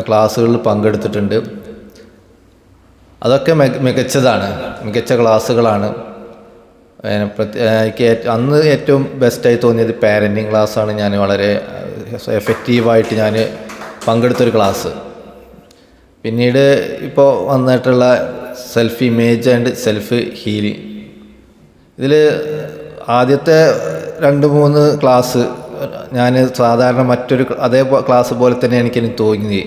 ക്ലാസ്സുകളിൽ പങ്കെടുത്തിട്ടുണ്ട്. അതൊക്കെ മികച്ചതാണ്. മികച്ച ക്ലാസ്സുകളാണ്. എനിക്ക് അന്ന് ഏറ്റവും ബെസ്റ്റായി തോന്നിയത് പാരന്റിങ് ക്ലാസ്സാണ്. ഞാൻ വളരെ എഫക്റ്റീവായിട്ട് ഞാൻ പങ്കെടുത്തൊരു ക്ലാസ് പിന്നീട് ഇപ്പോൾ വന്നിട്ടുള്ള self image and self healing. ഇതിൽ ആദ്യത്തെ രണ്ട് മൂന്ന് ക്ലാസ് ഞാൻ സാധാരണ മറ്റൊരു അതേ ക്ലാസ് പോലെ തന്നെ എനിക്ക് തോന്നി.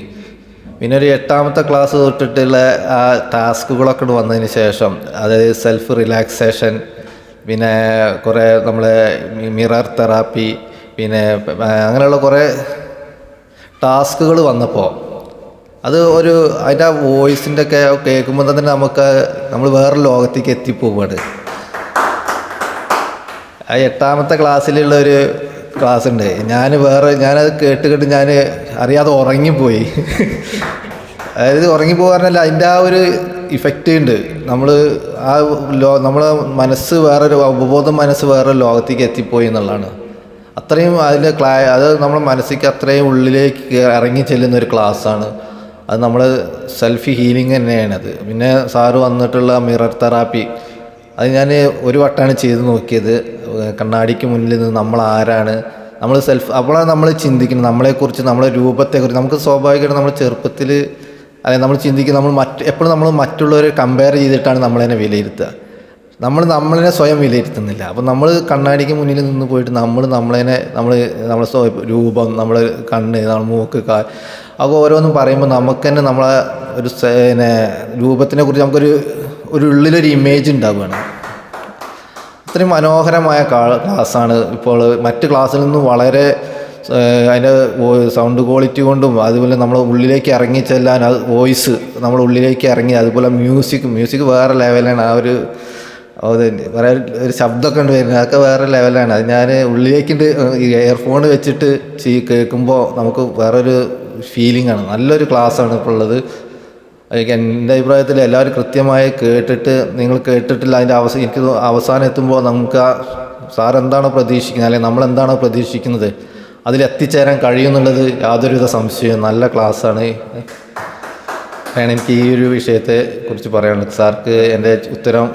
പിന്നെ ഒരു എട്ടാമത്തെ ക്ലാസ് തൊട്ടിട്ടുള്ള ആ ടാസ്കുകളൊക്കെ വന്നതിന് ശേഷം അതായത് സെൽഫ് റിലാക്സേഷൻ പിന്നെ കുറേ നമ്മളെ മിറർ തെറാപ്പി പിന്നെ അങ്ങനെയുള്ള കുറേ ടാസ്കുകൾ വന്നപ്പോൾ അത് ഒരു അതിന്റെ ആ വോയിസിന്റെ ഒക്കെ കേൾക്കുമ്പോൾ തന്നെ നമുക്ക് നമ്മൾ വേറെ ലോകത്തേക്ക് എത്തിപ്പോവാണ്. ആ എട്ടാമത്തെ ക്ലാസ്സിലുള്ള ഒരു ക്ലാസ് ഉണ്ട് ഞാൻ വേറെ ഞാനത് കേട്ട് കേട്ട് ഞാൻ അറിയാതെ ഉറങ്ങിപ്പോയി. അതായത് ഉറങ്ങിപ്പോകാറില്ല അതിന്റെ ആ ഒരു ഇഫക്റ്റ് ഉണ്ട്. നമ്മൾ ആ ലോ നമ്മളെ മനസ്സ് വേറൊരു ഉപബോധ മനസ്സ് വേറെ ലോകത്തേക്ക് എത്തിപ്പോയി എന്നുള്ളതാണ്. അത്രയും അതിന്റെ ക്ലാ അത് നമ്മുടെ മനസ്സിലേക്ക് അത്രയും ഉള്ളിലേക്ക് ഇറങ്ങി ചെല്ലുന്ന ഒരു ക്ലാസ്സാണ്. അത് നമ്മൾ സെൽഫ് ഹീലിംഗ് തന്നെയാണത് പിന്നെ സാറ് വന്നിട്ടുള്ള മിറർ തെറാപ്പി അത് ഞാൻ ഒരു വട്ടമാണ് ചെയ്ത് നോക്കിയത്. കണ്ണാടിക്ക് മുന്നിൽ നിന്ന് നമ്മൾ ആരാണ്? നമ്മൾ സെൽഫ് അപ്പോഴാണ് നമ്മൾ ചിന്തിക്കുന്നത്. നമ്മളെക്കുറിച്ച് നമ്മളെ രൂപത്തെക്കുറിച്ച്. നമുക്ക് സ്വാഭാവികമായിട്ട് നമ്മൾ ചെറുപ്പത്തിൽ അതായത് നമ്മൾ ചിന്തിക്കും നമ്മൾ മറ്റ് എപ്പോഴും നമ്മൾ മറ്റുള്ളവരെ കമ്പയർ ചെയ്തിട്ടാണ് നമ്മളതിനെ വിലയിരുത്തുക. നമ്മൾ നമ്മളെ സ്വയം വിലയിരുത്തുന്നില്ല. അപ്പോൾ നമ്മൾ കണ്ണാടിക്ക് മുന്നിൽ നിന്ന് പോയിട്ട് നമ്മൾ നമ്മളതിനെ നമ്മൾ നമ്മളെ സ്വ- രൂപം നമ്മൾ കണ്ണ് നമ്മൾ മൂക്ക് കാ അപ്പോൾ ഓരോന്നും പറയുമ്പോൾ നമുക്ക് തന്നെ നമ്മളെ ഒരു പിന്നെ രൂപത്തിനെ കുറിച്ച് നമുക്കൊരു ഒരു ഉള്ളിലൊരു ഇമേജ് ഉണ്ടാവുകയാണ്. അത്രയും മനോഹരമായ ക്ലാസ്സാണ്. ഇപ്പോൾ മറ്റ് ക്ലാസ്സിൽ നിന്നും വളരെ അതിന്റെ സൗണ്ട് ക്വാളിറ്റി കൊണ്ടും അതുപോലെ നമ്മൾ ഉള്ളിലേക്ക് ഇറങ്ങി ചെല്ലാൻ അത് വോയിസ് നമ്മൾ ഉള്ളിലേക്ക് ഇറങ്ങി അതുപോലെ മ്യൂസിക് മ്യൂസിക് വേറെ ലെവലാണ് ആ ഒരു വേറെ ഒരു ശബ്ദമൊക്കെ ഉണ്ട് വരുന്നത്. അതൊക്കെ വേറെ ലെവലാണ് അത് ഞാൻ ഉള്ളിലേക്ക് ഈ ഇയർഫോൺ വെച്ചിട്ട് കേൾക്കുമ്പോൾ നമുക്ക് വേറൊരു ഫീലിംഗ് ആണ്. നല്ലൊരു ക്ലാസ്സാണ് ഇപ്പോൾ ഉള്ളത് എന്റെ അഭിപ്രായത്തിൽ എല്ലാവരും കൃത്യമായി കേട്ടിട്ട് നിങ്ങൾ കേട്ടിട്ടില്ല അതിന്റെ അവസ എനിക്ക് അവസാനം എത്തുമ്പോൾ നമുക്ക് ആ സാർ പ്രതീക്ഷിക്കുന്നത് അല്ലെങ്കിൽ നമ്മൾ എന്താണോ പ്രതീക്ഷിക്കുന്നത് അതിൽ എത്തിച്ചേരാൻ കഴിയുമെന്നുള്ളത് യാതൊരുവിധ സംശയവും നല്ല ക്ലാസ്സാണ്. ആണ് എനിക്ക് ഈ ഒരു വിഷയത്തെ കുറിച്ച് പറയാനുള്ളത്. സാർക്ക് എന്റെ ഉത്തരം